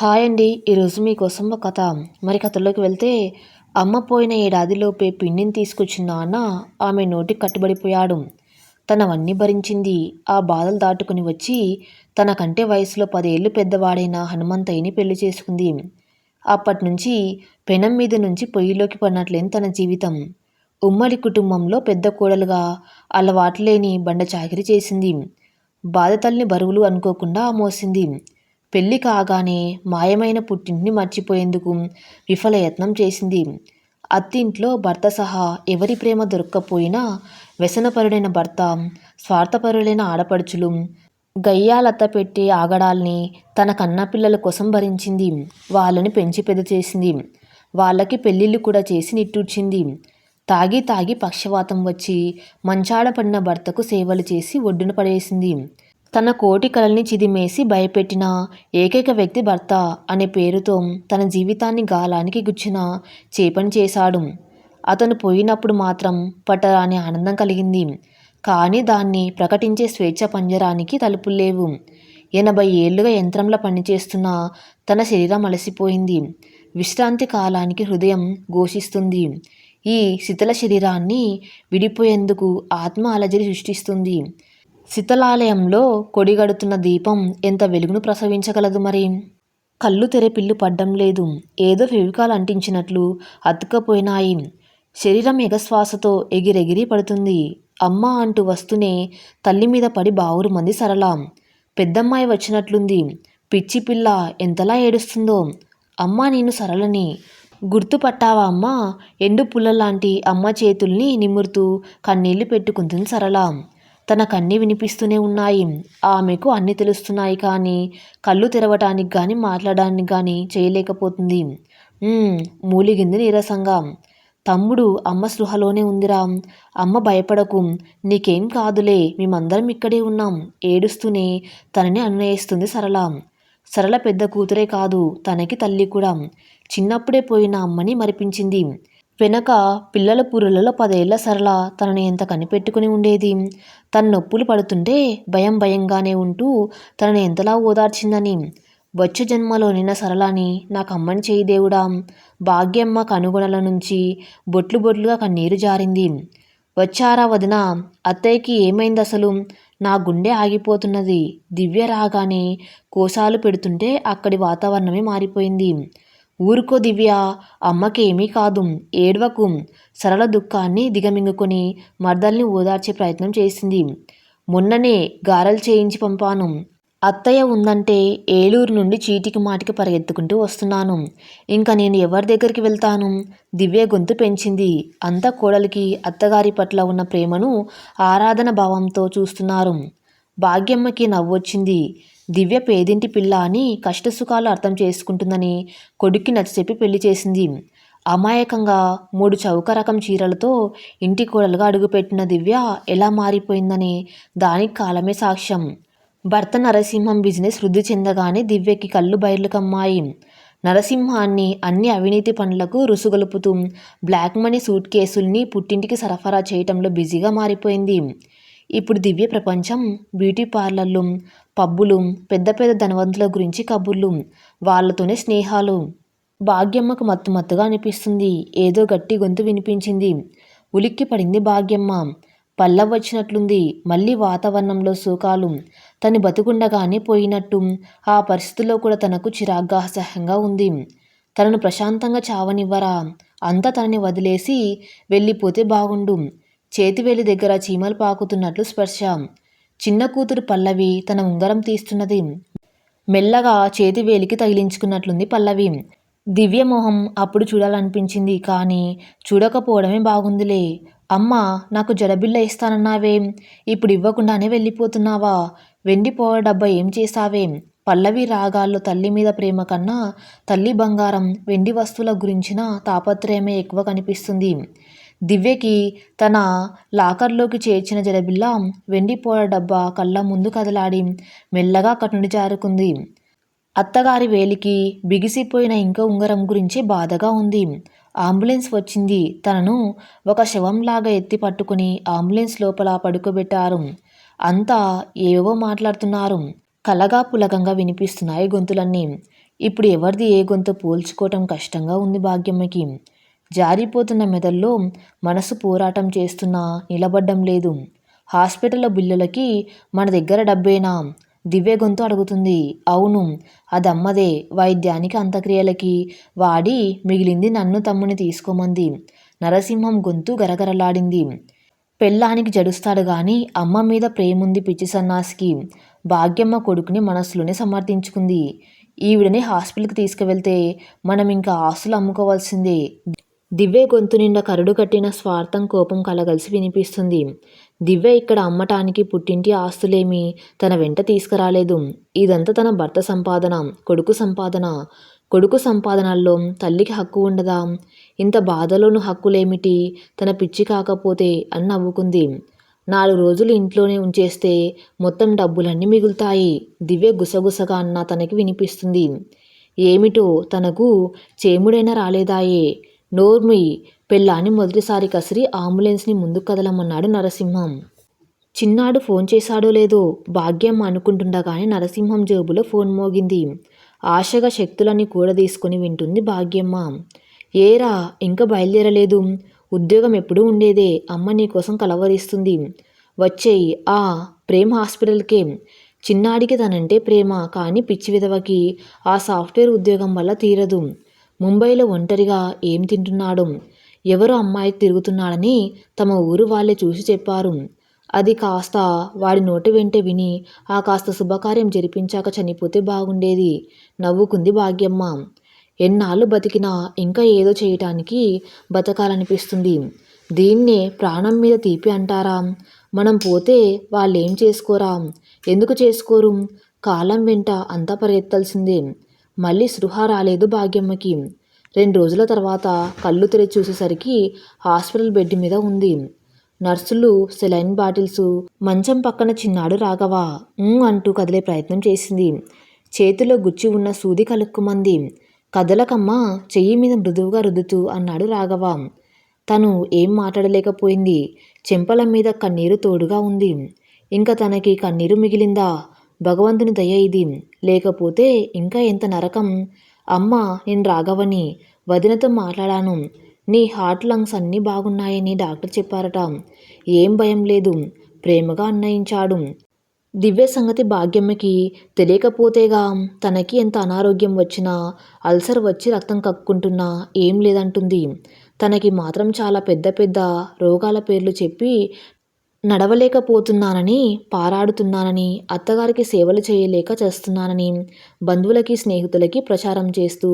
Hi అండి. ఈరోజు మీకోసం ఒక కథ. మరి కథలోకి వెళ్తే అమ్మ పోయిన ఏడాదిలోపే పిండిని తీసుకొచ్చిన నాన్న ఆమె నోటికి కట్టుబడిపోయాడు. తనవన్నీ భరించింది. ఆ బాధలు దాటుకుని వచ్చి తనకంటే వయసులో పదేళ్ళు పెద్దవాడైన హనుమంతయ్యని పెళ్ళి చేసుకుంది. అప్పటి నుంచి పెనం మీద నుంచి పొయ్యిలోకి పడినట్లేని తన జీవితం. ఉమ్మడి కుటుంబంలో పెద్ద కోడలుగా అలవాట్లేని బండ చాకిరి చేసింది. బాధ తల్లిని బరువులు అనుకోకుండా మోసింది. పెళ్ళి కాగానే మాయమైన పుట్టింటిని మర్చిపోయేందుకు విఫలయత్నం చేసింది. అత్తింట్లో భర్త సహా ఎవరి ప్రేమ దొరక్కపోయినా వ్యసనపరుడైన భర్త స్వార్థపరులైన ఆడపడుచులు గయ్యాలత్త పెట్టే ఆగడాల్ని తన కన్నపిల్లల కోసం భరించింది. వాళ్ళని పెంచి పెద్ద చేసింది. వాళ్ళకి పెళ్ళిళ్ళు కూడా చేసి నిట్టూర్చింది. తాగి తాగి పక్షవాతం వచ్చి మంచాడ పడిన భర్తకు సేవలు చేసి ఒడ్డున పడేసింది. తన కోటి కలల్ని చిదిమేసి భయపెట్టిన ఏకైక వ్యక్తి భర్త అనే పేరుతో తన జీవితాన్ని గాలానికి గుచ్చిన చేపని చేశాడు. అతను పోయినప్పుడు మాత్రం పట్టరాని ఆనందం కలిగింది. కానీ దాన్ని ప్రకటించే స్వేచ్ఛ పంజరానికి తలుపులు లేవు. ఎనభై ఏళ్ళుగా యంత్రంలో పనిచేస్తున్న తన శరీరం అలసిపోయింది. విశ్రాంతి కాలానికి హృదయం ఘోషిస్తుంది. ఈ శిథిల శరీరాన్ని విడిపోయేందుకు ఆత్మ అలజడి సృష్టిస్తుంది. శిథలాలయంలో కొడిగడుతున్న దీపం ఎంత వెలుగును ప్రసవించగలదు మరి? కళ్ళు తెరపిల్లు పడ్డం లేదు. ఏదో ఫెవికాల్ అంటించినట్లు అతుకపోయినాయి శరీరం ఎగశ్వాసతో ఎగిరెగిరి పడుతుంది. అమ్మ అంటూ వస్తూనే తల్లి మీద పడి బావురు మంది సరళ. పెద్దమ్మాయి వచ్చినట్లుంది. పిచ్చి పిల్ల ఎంతలా ఏడుస్తుందో. అమ్మ నేను సరళని. గుర్తుపట్టావా అమ్మ? ఎండు పుల్లలాంటి అమ్మ చేతుల్ని నిమురుతూ కన్నీళ్ళు పెట్టుకుంటుంది సరళ. తనకన్నీ వినిపిస్తూనే ఉన్నాయి. ఆమెకు అన్నీ తెలుస్తున్నాయి కానీ కళ్ళు తెరవటానికి కానీ మాట్లాడడానికి కానీ చేయలేకపోతుంది. మూలిగింది నీరసంగా. తమ్ముడు అమ్మ సృహలోనే ఉందిరా. అమ్మ భయపడకు. నీకేం కాదులే. మేమందరం ఇక్కడే ఉన్నాం. ఏడుస్తూనే తనని అన్వయిస్తుంది సరళ. సరళ పెద్ద కూతురే కాదు. తనకి తల్లి కూడా. చిన్నప్పుడే పోయిన అమ్మని మరిపించింది. వెనక పిల్లల పురులలో పదేళ్ళ సరళ తనని ఎంత కనిపెట్టుకుని ఉండేది? తన నొప్పులు పడుతుంటే భయం భయంగానే ఉంటూ తనని ఎంతలా ఓదార్చిందని? వచ్చే జన్మలో నిన్న సరళాని నాకు అమ్మని చేయి దేవుడా. భాగ్యమ్మ కనుగొనల నుంచి బొట్లు బొట్లుగా కన్నీరు జారింది. వచ్చారా వదిన? అత్తయ్యకి ఏమైంది అసలు? నా గుండె ఆగిపోతున్నది. దివ్య రాగానే కోసాలు పెడుతుంటే అక్కడి వాతావరణమే మారిపోయింది. ఊరుకో దివ్య అమ్మకేమీ కాదు ఏడవకు. సరళ దుఃఖాన్ని దిగమింగుకొని మర్దల్ని ఓదార్చే ప్రయత్నం చేసింది. మొన్ననే గారెలు చేయించి పంపాను. అత్తయ్య ఉందంటే ఏలూరు నుండి చీటికి మాటికి పరిగెత్తుకుంటూ వస్తున్నాను. ఇంకా నేను ఎవరి దగ్గరికి వెళ్తాను? దివ్య గొంతు పెంచింది. అంత కోడలికి అత్తగారి పట్ల ఉన్న ప్రేమను ఆరాధన భావంతో చూస్తున్నారు. భాగ్యమ్మకి నవ్వొచ్చింది. దివ్య పేదింటి పిల్ల అని కష్టసుఖాలు అర్థం చేసుకుంటుందని కొడుక్కి నచ్చచెప్పి పెళ్ళి చేసింది. అమాయకంగా మూడు చౌక రకం చీరలతో ఇంటి కూడలుగా అడుగుపెట్టిన దివ్య ఎలా మారిపోయిందని దానికి కాలమే సాక్ష్యం. భర్త నరసింహం బిజినెస్ వృద్ధి చెందగానే దివ్యకి కళ్ళు బయర్లు కమ్మాయి నరసింహాన్ని అన్ని అవినీతి పనులకు రుసుగొలుపుతూ బ్లాక్ మనీ సూట్ కేసుల్ని పుట్టింటికి సరఫరా చేయటంలో బిజీగా మారిపోయింది. ఇప్పుడు దివ్య ప్రపంచం బ్యూటీ పార్లర్లు పబ్బులు పెద్ద పెద్ద ధనవంతుల గురించి కబుర్లు వాళ్ళతోనే స్నేహాలు. భాగ్యమ్మకు మత్తు మత్తుగా అనిపిస్తుంది. ఏదో గట్టి గొంతు వినిపించింది. ఉలిక్కి పడింది భాగ్యమ్మ. పల్ల వచ్చినట్లుంది. మళ్ళీ వాతావరణంలో సూకాలు. తను బతుకుండగానే పోయినట్టు. ఆ పరిస్థితిలో కూడా తనకు చిరాగ్గా అసహ్యంగా ఉంది. తనను ప్రశాంతంగా చావనివ్వరా? అంతా తనని వదిలేసి వెళ్ళిపోతే బాగుండు. చేతివేలి దగ్గర చీమలు పాకుతున్నట్లు స్పర్శ. చిన్న కూతురు పల్లవి తన ఉంగరం తీస్తున్నది. మెల్లగా చేతివేలికి తగిలించుకున్నట్లుంది పల్లవి. దివ్యమోహం అప్పుడు చూడాలనిపించింది కానీ చూడకపోవడమే బాగుందిలే. అమ్మ నాకు జడబిల్ల ఇస్తానన్నావే. ఇప్పుడు ఇవ్వకుండానే వెళ్ళిపోతున్నావా? వెండిపోవ డబ్బా ఏం చేసావేం పల్లవి రాగాల్లో తల్లి మీద ప్రేమ కన్నా తల్లి బంగారం వెండి వస్తువుల గురించిన తాపత్రయమే ఎక్కువ కనిపిస్తుంది. దివ్యకి తన లాకర్లోకి చేర్చిన జడబిల్ల వెండిపోయే డబ్బా కళ్ళ ముందు కదలాడి మెల్లగా కట్టుని జారుకుంది. అత్తగారి వేలికి బిగిసిపోయిన ఇంకో ఉంగరం గురించి బాధగా ఉంది. అంబులెన్స్ వచ్చింది. తనను ఒక శవంలాగా ఎత్తి పట్టుకుని అంబులెన్స్ లోపల పడుకోబెట్టారు. అంతా ఏవో మాట్లాడుతున్నారు. కలగా పులగంగా వినిపిస్తున్నాయి గొంతులన్నీ. ఇప్పుడు ఎవరిది ఏ గొంతు? పోల్చుకోవటం కష్టంగా ఉంది భాగ్యమ్మకి. జారిపోతున్న మెదల్లో మనసు పోరాటం చేస్తున్నా నిలబడ్డం లేదు. హాస్పిటల్ బిల్లులకి మన దగ్గర డబ్బేనా? దివ్య గొంతు అడుగుతుంది. అవును అదమ్మదే. వైద్యానికి అంత్యక్రియలకి వాడి మిగిలింది నన్ను తమ్ముని తీసుకోమంది. నరసింహం గొంతు గరగరలాడింది. పెళ్ళానికి జడుస్తాడు గాని అమ్మ మీద ప్రేముంది పిచ్చి సన్నాసికి. భాగ్యమ్మ కొడుకుని మనసులోనే సమర్థించుకుంది. ఈవిడని హాస్పిటల్కి తీసుకువెళ్తే మనం ఇంకా ఆస్తులు అమ్ముకోవాల్సిందే. దివ్య గొంతు నిండా కరుడు కట్టిన స్వార్థం కోపం కలగలిసి వినిపిస్తుంది. దివ్య ఇక్కడ అమ్మటానికి పుట్టింటి ఆస్తులేమి తన వెంట తీసుకురాలేదు. ఇదంతా తన భర్త సంపాదన కొడుకు సంపాదన. కొడుకు సంపాదనల్లో తల్లికి హక్కు ఉండదా? ఇంత బాధలోను హక్కులేమిటి? తన పిచ్చి కాకపోతే అని నవ్వుకుంది. నాలుగు రోజులు ఇంట్లోనే ఉంచేస్తే మొత్తం డబ్బులన్నీ మిగులుతాయి. దివ్య గుసగుసగా అన్న తనకి వినిపిస్తుంది. ఏమిటో తనకు చేముడైనా రాలేదాయే. నోర్మి పెళ్ళాని మొదటిసారి కసిరి అంబులెన్స్ని ముందుకు కదలమన్నాడు నరసింహం. చిన్నాడు ఫోన్ చేశాడో లేదో భాగ్యం అనుకుంటుండగానే నరసింహం జేబులో ఫోన్ మోగింది. ఆశగా శక్తులన్నీ కూడదీసుకుని వింటుంది భాగ్యమ్మ. ఏరా ఇంకా బయలుదేరలేదు. ఉద్యోగం ఎప్పుడూ ఉండేదే. అమ్మ నీకోసం కలవరిస్తుంది. వచ్చేయి. ఆ ప్రేమ్ హాస్పిటల్కే. చిన్నాడికి తనంటే ప్రేమ కానీ పిచ్చి విధవకి ఆ సాఫ్ట్వేర్ ఉద్యోగం వల్ల తీరదు. ముంబైలో ఒంటరిగా ఏం తింటున్నాడు? ఎవరో అమ్మాయి తిరుగుతున్నాడని తమ ఊరు వాళ్ళే చూసి చెప్పారు. అది కాస్త వాడి నోటి వెంట విని ఆ కాస్త శుభకార్యం జరిపించాక చనిపోతే బాగుండేది. నవ్వుకుంది భాగ్యమ్మ. ఎన్నాళ్ళు బతికినా ఇంకా ఏదో చేయటానికి బతకాలనిపిస్తుంది. దీన్నే ప్రాణం మీద తీపి అంటారా? మనం పోతే వాళ్ళేం చేసుకోరా? ఎందుకు చేసుకోరు? కాలం వెంట అంతా పరిగెత్తాల్సిందే మళ్ళీ సృహ రాలేదు భాగ్యమ్మకి. రెండు రోజుల తర్వాత కళ్ళు తెరిచి చూసేసరికి హాస్పిటల్ బెడ్ మీద ఉంది. నర్సులు సెలైన్ బాటిల్స్ మంచం పక్కన చిన్నాడు రాఘవ "ఊ" అంటూ కదిలే ప్రయత్నం చేసింది. చేతిలో గుచ్చి ఉన్న సూది కలుక్కుమంది. కదలకమ్మ చెయ్యి మీద మృదువుగా రుద్దుతూ అన్నాడు రాఘవ. తను ఏం మాట్లాడలేకపోయింది. చెంపల మీద కన్నీరు తోడుగా ఉంది. ఇంకా తనకి కన్నీరు మిగిలిందా? భగవంతుని దయ ఇది. లేకపోతే ఇంకా ఎంత నరకం? అమ్మ నేను రాఘవని వదినతో మాట్లాడాను. నీ హార్ట్ లంగ్స్ అన్నీ బాగున్నాయని డాక్టర్ చెప్పారట. ఏం భయం లేదు. ప్రేమగా అన్నయించాడు దివ్య సంగతి భాగ్యమ్మకి తెలియకపోతేగా తనకి ఎంత అనారోగ్యం వచ్చినా అల్సర్ వచ్చి రక్తం కక్కుంటున్నా ఏం లేదంటుంది. తనకి మాత్రం చాలా పెద్ద పెద్ద రోగాల పేర్లు చెప్పి నడవలేకపోతున్నానని పారాడుతున్నానని అత్తగారికి సేవలు చేయలేక చేస్తున్నానని బంధువులకి స్నేహితులకి ప్రచారం చేస్తూ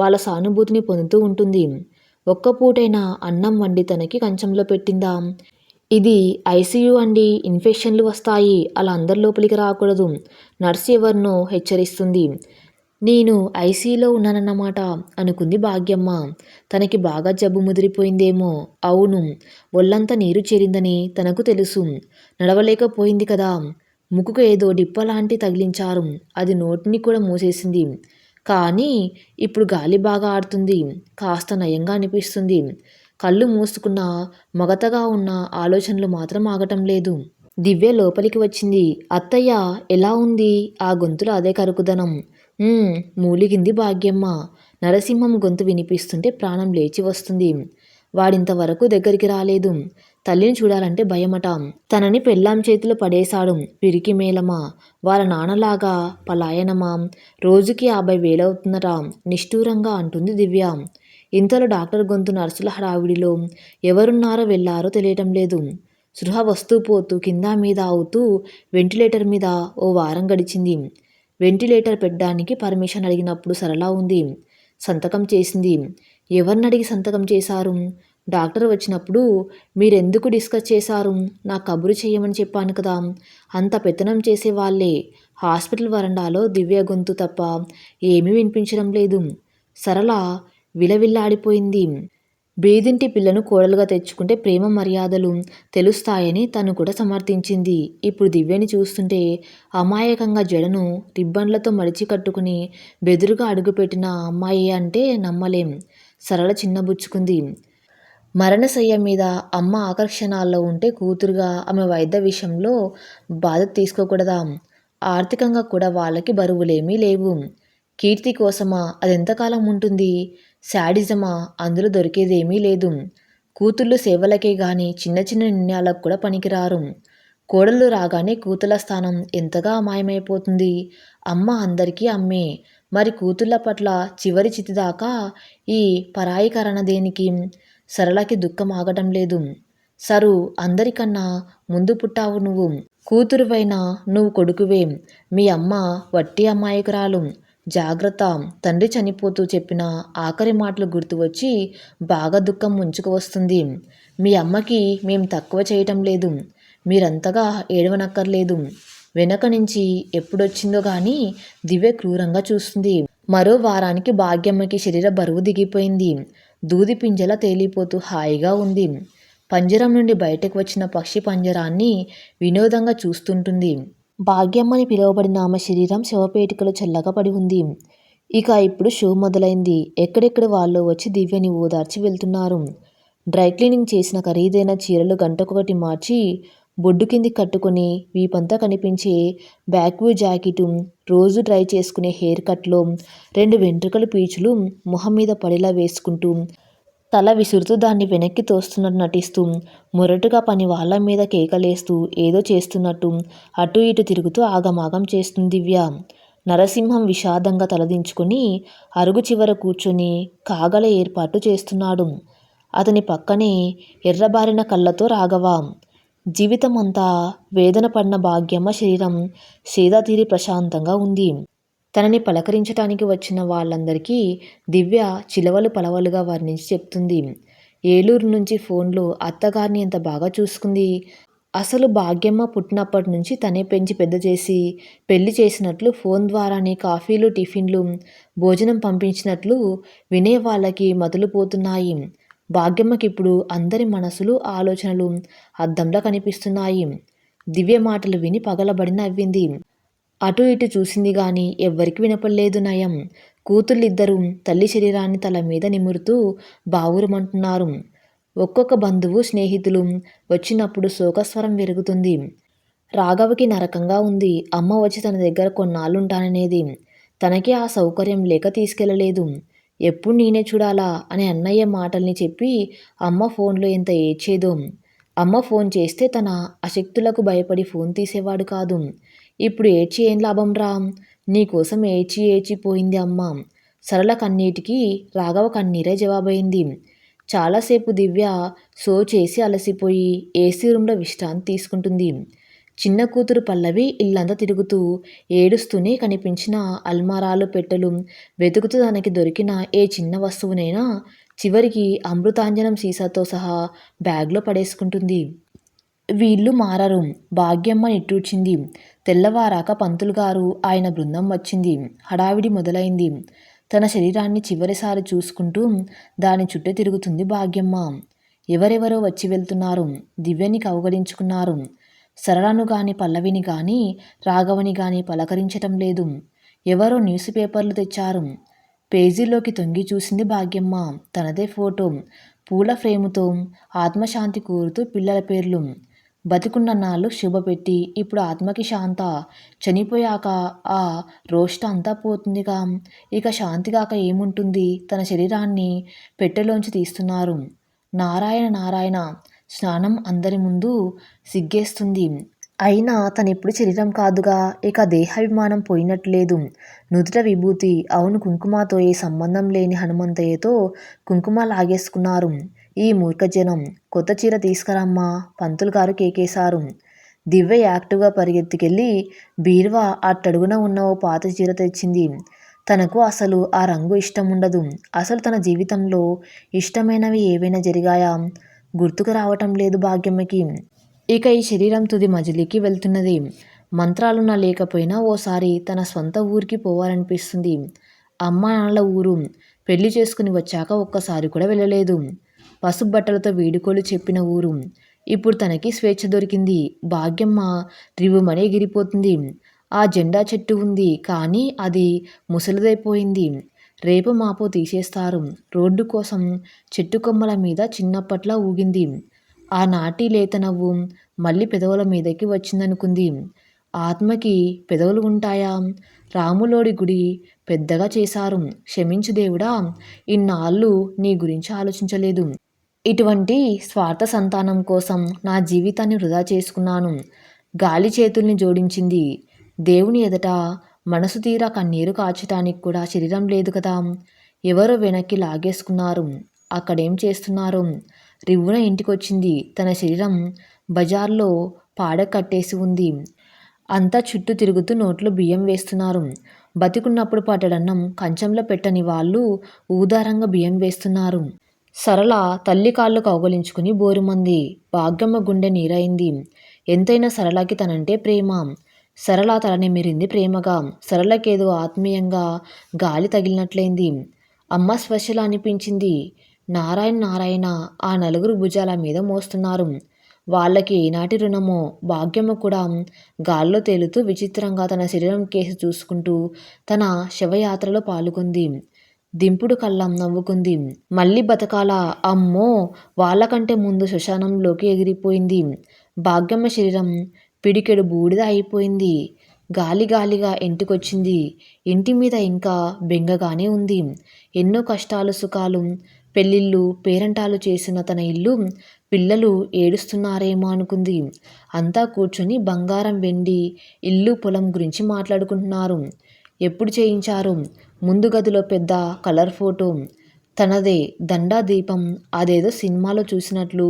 వాళ్ళ సానుభూతిని పొందుతూ ఉంటుంది. ఒక్క పూటైనా అన్నం వండి తనకి కంచంలో పెట్టిందా? ఇది ఐసీయూ అండి ఇన్ఫెక్షన్లు వస్తాయి అలా అందరి లోపలికి రాకూడదు. నర్సు ఎవరినో హెచ్చరిస్తుంది. నేను ఐసీలో ఉన్నానన్నమాట అనుకుంది భాగ్యమ్మ. తనకి బాగా జబ్బు ముదిరిపోయిందేమో. అవును ఒళ్ళంతా నీరు చేరిందని తనకు తెలుసు. నడవలేకపోయింది కదా. ముక్కుకు ఏదో డిప్ప లాంటి తగిలించారు. అది నోటిని కూడా మూసేసింది. కానీ ఇప్పుడు గాలి బాగా ఆడుతుంది. కాస్త నయంగా అనిపిస్తుంది. కళ్ళు మూసుకున్న మగతగా ఉన్న ఆలోచనలు మాత్రం ఆగటం లేదు. దివ్య లోపలికి వచ్చింది. అత్తయ్య ఎలా ఉంది? ఆ గొంతులో అదే కరుకుదనం. మూలిగింది భాగ్యమ్మ. నరసింహం గొంతు వినిపిస్తుంటే ప్రాణం లేచి వస్తుంది. వాడింతవరకు దగ్గరికి రాలేదు. తల్లిని చూడాలంటే భయమట. తనని పెళ్ళాం చేతిలో పడేశాడు పిరికి మేలమా వాళ్ళ నాన్నలాగా పలాయనమా. రోజుకి యాభై వేలవుతుందట. నిష్ఠూరంగా అంటుంది దివ్య. ఇంతలో డాక్టర్ గొంతు నర్సుల హడావిడిలో ఎవరున్నారో వెళ్ళారో తెలియటం లేదు. సృహ వస్తూ పోతూ కింద మీద అవుతూ వెంటిలేటర్ మీద ఓ వారం గడిచింది. వెంటిలేటర్ పెట్టడానికి పర్మిషన్ అడిగినప్పుడు సరళ ఉంది. సంతకం చేసింది. ఎవరిని అడిగి సంతకం చేశారు? డాక్టర్ వచ్చినప్పుడు మీరెందుకు డిస్కస్ చేశారు? నా కబురు చేయమని చెప్పాను కదా. అంత పెత్తనం చేసే వాళ్ళే. హాస్పిటల్ వరండాలో దివ్య గొంతు తప్ప ఏమీ వినిపించడం లేదు. సరళ విలవిల్లాడిపోయింది. బేదింటి పిల్లను కోడలుగా తెచ్చుకుంటే ప్రేమ మర్యాదలు తెలుస్తాయని తను కూడా సమర్థించింది. ఇప్పుడు దివ్యని చూస్తుంటే అమాయకంగా జడను రిబ్బన్లతో మడిచి కట్టుకుని బెదురుగా అడుగుపెట్టిన అమ్మాయి అంటే నమ్మలేం. సరళ చిన్నబుచ్చుకుంది మరణశయ్య మీద అమ్మ ఆకర్షణాల్లో ఉంటే కూతురుగా ఆమె వైద్య విషయంలో బాధ తీసుకోకూడదా? ఆర్థికంగా కూడా వాళ్ళకి బరువులేమీ లేవు. కీర్తి కోసమా? అదెంతకాలం ఉంటుంది? శాడిజమా అందులో దొరికేదేమీ లేదు. కూతుళ్ళు సేవలకే గాని చిన్న చిన్న నిర్ణయాలకు కూడా పనికిరారు. కోడళ్ళు రాగానే కూతుల స్థానం ఎంతగా అమాయమైపోతుంది? అమ్మ అందరికీ అమ్మే. మరి కూతుళ్ళ పట్ల చివరి చితిదాకా ఈ పరాయికరణ దేనికి? సరళకి దుఃఖం ఆగటం లేదు. సరు అందరికన్నా ముందు పుట్టావు నువ్వు. కూతురువైనా నువ్వు కొడుకువే. మీ అమ్మ వట్టి అమ్మాయికురాలు జాగ్రత్త. తండ్రి చనిపోతూ చెప్పిన ఆఖరి మాటలు గుర్తు వచ్చి బాగా దుఃఖం ముంచుకు వస్తుంది. మీ అమ్మకి మేం తక్కువ చేయటం లేదు. మీరంతగా ఏడవనక్కర్లేదు. వెనక నుంచి ఎప్పుడొచ్చిందో గాని దివ్య క్రూరంగా చూస్తుంది. మరో వారానికి భాగ్యమ్మకి శరీర బరువు దిగిపోయింది. దూది పింజల తేలిపోతూ హాయిగా ఉంది. పంజరం నుండి బయటకు వచ్చిన పక్షి పంజరాన్ని వినోదంగా చూస్తుంటుంది. భాగ్యమ్మని పిలువబడిన ఆమె శరీరం శవపేటికలో చల్లగా పడి ఉంది. ఇక ఇప్పుడు షో మొదలైంది. ఎక్కడెక్కడ వాళ్ళు వచ్చి దివ్యని ఓదార్చి వెళ్తున్నారు. డ్రై క్లీనింగ్ చేసిన ఖరీదైన చీరలు గంటకొకటి మార్చి బొడ్డు కింది కట్టుకొని వీపంతా కనిపించే బ్యాక్వ్యూ జాకెటు రోజు డ్రై చేసుకునే హెయిర్ కట్లో రెండు వెంట్రుకల పీచులు మొహం మీద పడేలా వేసుకుంటూ తల విసురుతూ దాన్ని వెనక్కి తోస్తున్నట్టు నటిస్తూ మొరటుగా పని వాళ్ళ మీద కేకలేస్తూ ఏదో చేస్తున్నట్టు అటు ఇటు తిరుగుతూ ఆగమాగం చేస్తుంది దివ్య. నరసింహం విషాదంగా తలదించుకొని అరుగు చివర కూర్చొని కాగల ఏర్పాటు చేస్తున్నాడు. అతని పక్కనే ఎర్రబారిన కళ్ళతో రాఘవ. జీవితం అంతా వేదన పడిన భాగ్యమ్మ శరీరం సేదాతీరి ప్రశాంతంగా ఉంది. తనని పలకరించటానికి వచ్చిన వాళ్ళందరికీ దివ్య చిలవలు పలవలుగా వర్ణించి చెప్తుంది. ఏలూరు నుంచి ఫోన్లో అత్తగారిని ఎంత బాగా చూసుకుంది? అసలు భాగ్యమ్మ పుట్టినప్పటి నుంచి తనే పెంచి పెద్ద చేసి పెళ్ళి చేసినట్లు ఫోన్ ద్వారానే కాఫీలు టిఫిన్లు భోజనం పంపించినట్లు వినే వాళ్ళకి మొదలు భాగ్యమ్మకిప్పుడు భాగ్యమ్మకి ఇప్పుడు అందరి మనసులు ఆలోచనలు అద్దంలో కనిపిస్తున్నాయి. దివ్య మాటలు విని పగలబడి నవ్వింది. అటు ఇటు చూసింది గాని ఎవ్వరికి వినపడలేదు నయం. కూతుళ్ళిద్దరూ తల్లి శరీరాన్ని తల మీద నిమురుతూ బావురమంటున్నారు. ఒక్కొక్క బంధువు స్నేహితులు వచ్చినప్పుడు శోకస్వరం పెరుగుతుంది రాఘవకి నరకంగా ఉంది. అమ్మ వచ్చి తన దగ్గర కొన్నాళ్ళుంటాననేది. తనకి ఆ సౌకర్యం లేక తీసుకెళ్ళలేదు ఎప్పుడు నేనే చూడాలా అని అన్నయ్య మాటల్ని చెప్పి అమ్మ ఫోన్లో ఎంత ఏడ్చేదో. అమ్మ ఫోన్ చేస్తే తన అశక్తులకు భయపడి ఫోన్ తీసేవాడు కాదు. ఇప్పుడు ఏడ్చి ఏం లాభం రా? నీకోసం ఏడ్చి ఏడ్చిపోయింది అమ్మ. సరళ కన్నీటికి రాఘవ కన్నీరే జవాబైంది చాలాసేపు దివ్య సో చేసి అలసిపోయి ఏసీ రూమ్లో విశ్రాంతి తీసుకుంటుంది. చిన్న కూతురు పల్లవి ఇల్లంతా తిరుగుతూ ఏడుస్తూనే కనిపించిన అల్మారాలు పెట్టెలు వెతుకుతూ తనకి దొరికిన ఏ చిన్న వస్తువునైనా చివరికి అమృతాంజనం సీసాతో సహా బ్యాగ్లో పడేసుకుంటుంది. వీళ్ళు మారరు. భాగ్యమ్మ నిట్టూర్చింది. తెల్లవారాక పంతులు గారు ఆయన బృందం వచ్చింది. హడావిడి మొదలైంది. తన శరీరాన్ని చివరిసారి చూసుకుంటూ దాని చుట్టూ తిరుగుతుంది భాగ్యమ్మ. ఎవరెవరో వచ్చి వెళ్తున్నారు. దివ్యని కౌగలించుకున్నారు. సరళను గాని పల్లవిని గాని రాఘవని గాని పలకరించటం లేదు. ఎవరో న్యూస్ పేపర్లు తెచ్చారు. పేజీలోకి తొంగి చూసింది భాగ్యమ్మ. తనదే ఫోటో. పూల ఫ్రేముతో ఆత్మశాంతి కోరుతూ పిల్లల పేర్లు. బతికున్న నాళ్ళు శుభపెట్టి ఇప్పుడు ఆత్మకి శాంత. చనిపోయాక ఆ రోష్ట అంతా పోతుందిగా. ఇక శాంతిగాక ఏముంటుంది? తన శరీరాన్ని పెట్టెలోంచి తీస్తున్నారు. నారాయణ నారాయణ స్నానం అందరి ముందు సిగ్గేస్తుంది. అయినా తనెప్పుడు శరీరం కాదుగా. ఇక దేహాభిమానం పోయినట్లేదు. నుదుట విభూతి అవును కుంకుమతో ఏ సంబంధం లేని హనుమంతయ్యతో కుంకుమ లాగేసుకున్నారు. ఈ మూర్ఖజనం కొత్త చీర తీసుకురమ్మా పంతులు గారు కేకేశారు. దివ్య యాక్టివ్గా పరిగెత్తుకెళ్ళి బీర్వా అట్టడుగున ఉన్న ఓ పాత చీర తెచ్చింది. తనకు అసలు ఆ రంగు ఇష్టం ఉండదు అసలు తన జీవితంలో ఇష్టమైనవి ఏవైనా జరిగాయా? గుర్తుకు రావటం లేదు భాగ్యమ్మకి. ఇక ఈ శరీరం తుది మజిలీకి వెళ్తున్నది. మంత్రాలున్నా లేకపోయినా ఓసారి తన సొంత ఊరికి పోవాలనిపిస్తుంది. అమ్మ నాన్నల ఊరు. పెళ్ళి చేసుకుని వచ్చాక ఒక్కసారి కూడా వెళ్ళలేదు. పసుపు బట్టలతో వీడుకోలు చెప్పిన ఊరు. ఇప్పుడు తనకి స్వేచ్ఛ దొరికింది. భాగ్యమ్మ రివుమనే ఎగిరిపోతుంది. ఆ జెండా చెట్టు ఉంది. కానీ అది ముసలిదైపోయింది. రేపు మాపో తీసేస్తారు. రోడ్డు కోసం చెట్టు కొమ్మల మీద చిన్నప్పట్లా ఊగింది. ఆ నాటి లేత నవ్వు మళ్ళీ పెదవుల మీదకి వచ్చిందనుకుంది. ఆత్మకి పెదవులు ఉంటాయా? రాములోడి గుడి పెద్దగా చేశారు. క్షమించు దేవుడా ఇన్నాళ్ళు నీ గురించి ఆలోచించలేదు. ఇటువంటి స్వార్థ సంతానం కోసం నా జీవితాన్ని వృధా చేసుకున్నాను. గాలి చేతుల్ని జోడించింది. దేవుని ఎదుట మనసు తీరా కన్నీరు కాచటానికి కూడా శరీరం లేదు కదా. ఎవరో వెనక్కి లాగేసుకున్నారు. అక్కడేం చేస్తున్నారు? రివ్వున ఇంటికొచ్చింది. తన శరీరం బజార్లో పాడ కట్టేసి ఉంది. అంతా చుట్టూ తిరుగుతూ నోట్లో బియ్యం వేస్తున్నారు. బతికున్నప్పుడు పట్టడన్నం కంచంలో పెట్టని వాళ్ళు ఊదారంగా బియ్యం వేస్తున్నారు. సరళ తల్లి కాళ్ళు కౌగలించుకుని బోరుమంది. భాగ్యమ్మ గుండె నీరైంది. ఎంతైనా సరళకి తనంటే ప్రేమ. సరళ తలనిమిరింది ప్రేమగా. సరళకేదో ఆత్మీయంగా గాలి తగిలినట్లయింది అమ్మ స్పెషల్ అనిపించింది. నారాయణ నారాయణ ఆ నలుగురు భుజాల మీద మోస్తున్నారు. వాళ్ళకి ఏనాటి రుణమో? భాగ్యమ్మ కూడా గాల్లో తేలుతూ విచిత్రంగా తన శరీరం కేసి చూసుకుంటూ తన శవయాత్రలో పాల్గొంది. దింపుడు కళ్ళం నవ్వుకుంది. మళ్ళీ బతకాల? అమ్మో! వాళ్ళకంటే ముందు శ్మశానంలోకి ఎగిరిపోయింది. భాగ్యమ్మ శరీరం పిడికెడు బూడిద అయిపోయింది. గాలి గాలిగా ఇంటికొచ్చింది. ఇంటి మీద ఇంకా బెంగగానే ఉంది. ఎన్నో కష్టాలు సుఖాలు పెళ్ళిళ్ళు పేరంటాలు చేసిన తన ఇల్లు పిల్లలు ఏడుస్తున్నారేమో అనుకుంది. అంతా కూర్చొని బంగారం వెండి ఇల్లు పొలం గురించి మాట్లాడుకుంటున్నారు. ఎప్పుడు చేయించారు? ముందు గదిలో పెద్ద కలర్ ఫోటో తనదే దండా దీపం అదేదో సినిమాలో చూసినట్లు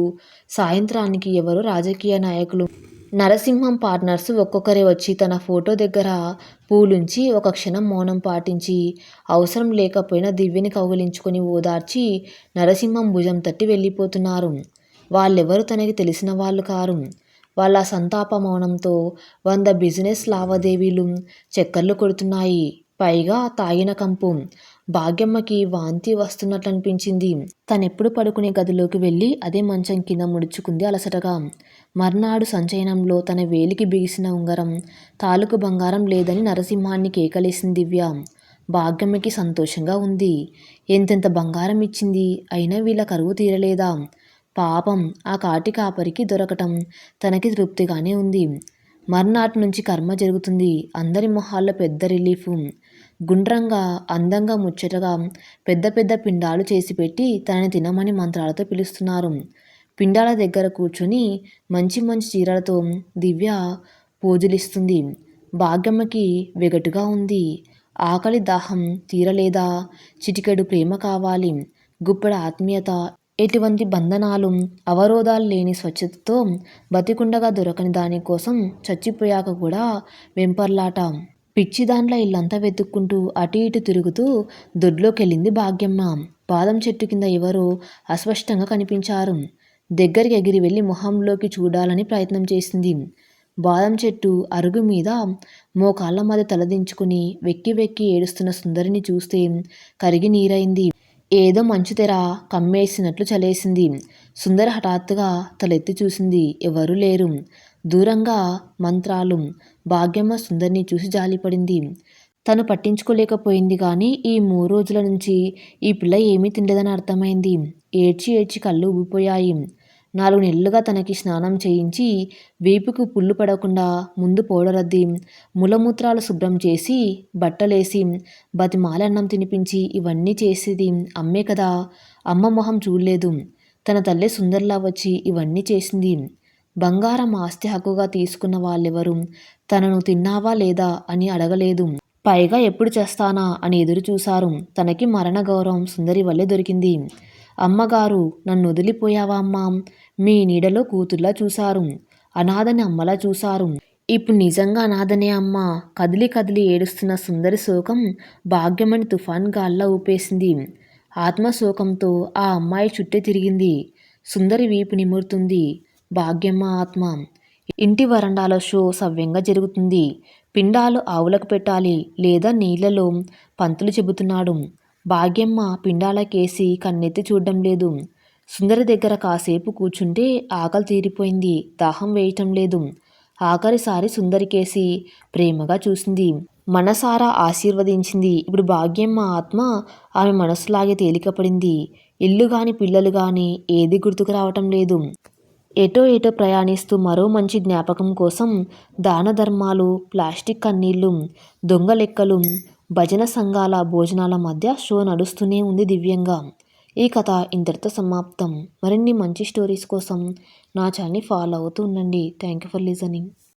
సాయంత్రానికి ఎవరో రాజకీయ నాయకులు నరసింహం పార్ట్నర్స్ ఒక్కొక్కరే వచ్చి తన ఫోటో దగ్గర పూలుంచి ఒక క్షణం మౌనం పాటించి అవసరం లేకపోయినా దివ్యని కౌగిలించుకొని ఓదార్చి నరసింహం భుజం తట్టి వెళ్ళిపోతున్నారు. వాళ్ళెవరు తనకి తెలిసిన వాళ్ళు కారు? వాళ్ళ సంతాప మౌనంతో వంద బిజినెస్ లావాదేవీలు చక్కర్లు కొడుతున్నాయి. పైగా తాగిన కంపు. భాగ్యమ్మకి వాంతి వస్తున్నట్లు అనిపించింది తనెప్పుడు పడుకునే గదిలోకి వెళ్ళి అదే మంచం కింద ముడుచుకుంది అలసటగా. మర్నాడు సంచయనంలో తన వేలికి బిగిసిన ఉంగరం తాలూకు బంగారం లేదని నరసింహాన్ని కేకలేసింది దివ్య. భాగ్యమ్మకి సంతోషంగా ఉంది. ఎంతెంత బంగారం ఇచ్చింది? అయినా వీళ్ళ కరువు తీరలేదా? పాపం ఆ కాటి కాపరికి దొరకటం తనకి తృప్తిగానే ఉంది. మర్నాటి నుంచి కర్మ జరుగుతుంది. అందరి మొహాల్లో పెద్ద రిలీఫ్. గుండ్రంగా అందంగా ముచ్చటగా పెద్ద పెద్ద పిండాలు చేసి పెట్టి తనని తినమని మంత్రాలతో పిలుస్తున్నారు. పిండాల దగ్గర కూర్చొని మంచి మంచి చీరలతో దివ్య పూజలిస్తుంది. భాగ్యమ్మకి వెగటుగా ఉంది. ఆకలి దాహం తీరలేదా? చిటికెడు ప్రేమ కావాలి. గుప్పెడ ఆత్మీయత ఎటువంటి బంధనాలు అవరోధాలు లేని స్వచ్ఛతతో బతికుండగా దొరకని దానికోసం చచ్చిపోయాక కూడా వెంపర్లాట. పిచ్చి దాంట్లో ఇల్లంతా వెతుక్కుంటూ అటు ఇటు తిరుగుతూ దొడ్లోకెళ్ళింది భాగ్యమ్మ. బాదం చెట్టు కింద ఎవరో అస్పష్టంగా కనిపించారు. దగ్గరికి ఎగిరి వెళ్ళి మొహంలోకి చూడాలని ప్రయత్నం చేసింది. బాదం చెట్టు అరుగు మీద మోకాళ్ళ మధ్య తలదించుకుని వెక్కి వెక్కి ఏడుస్తున్న సుందరిని చూస్తే కరిగి నీరైంది. ఏదో మంచు తెర కమ్మేసినట్లు చలేసింది. సుందర హఠాత్తుగా తలెత్తి చూసింది. ఎవరూ లేరు. దూరంగా మంత్రాలు భాగ్యమ్మ సుందరిని చూసి జాలిపడింది. తను పట్టించుకోలేకపోయింది కానీ ఈ మూడు రోజుల నుంచి ఈ పిల్ల ఏమీ తినలేదని అర్థమైంది. ఏడ్చి ఏడ్చి కళ్ళు ఊగిపోయాయి నాలుగు నెలలుగా తనకి స్నానం చేయించి వీపుకు పుళ్ళు పడకుండా ముందు పౌడరద్ది. ములమూత్రాలు శుభ్రం చేసి బట్టలేసి బతిమాలన్నం తినిపించి ఇవన్నీ చేసేది అమ్మే కదా. అమ్మ మొహం చూడలేదు. తన తల్లి సుందర్లా వచ్చి ఇవన్నీ చేసింది. బంగారం ఆస్తి హక్కుగా తీసుకున్న వాళ్ళెవరూ? తనను తిన్నావా లేదా అని అడగలేదు. పైగా ఎప్పుడు చేస్తానా అని ఎదురు చూశారు. తనకి మరణ గౌరవం సుందరి వల్లే దొరికింది. అమ్మగారు నన్ను వదిలిపోయావా అమ్మా? మీ నీడలో కూతుర్లా చూశారు. అనాథని అమ్మలా చూశారు. ఇప్పుడు నిజంగా అనాథనే అమ్మ? కదిలి కదిలి ఏడుస్తున్న సుందరి శోకం భాగ్యమని తుఫాన్ గాల్లా ఊపేసింది. ఆత్మశోకంతో ఆ అమ్మాయి చుట్టే తిరిగింది. సుందరి వీపు నిమురుతుంది. భాగ్యమ్మ ఆత్మ. ఇంటి వరండాలో షో సవ్యంగా జరుగుతుంది. పిండాలు ఆవులకు పెట్టాలి లేదా నీళ్ళలో పంతులు చెబుతున్నాడు. భాగ్యమ్మ పిండాలకేసి కన్నెత్తి చూడడం లేదు. సుందరి దగ్గర కాసేపు కూర్చుంటే ఆకలి తీరిపోయింది. దాహం వేయటం లేదు. ఆఖరిసారి సుందరికేసి ప్రేమగా చూసింది. మనసారా ఆశీర్వదించింది. ఇప్పుడు భాగ్యమ్మ ఆత్మ ఆమె మనసులాగే తేలికపడింది. ఇల్లు గాని పిల్లలు గాని ఏది గుర్తుకు రావటం లేదు. ఎటో ఎటో ప్రయాణిస్తూ మరో మంచి జ్ఞాపకం కోసం దాన ధర్మాలు ప్లాస్టిక్ కన్నీళ్ళు దొంగ లెక్కలు భజన సంఘాల భోజనాల మధ్య షో నడుస్తూనే ఉంది దివ్యంగా. ఈ కథ ఇంతటితో సమాప్తం. మరిన్ని మంచి స్టోరీస్ కోసం నా ఛానల్ని ఫాలో అవుతూ ఉండండి. Thank you for listening.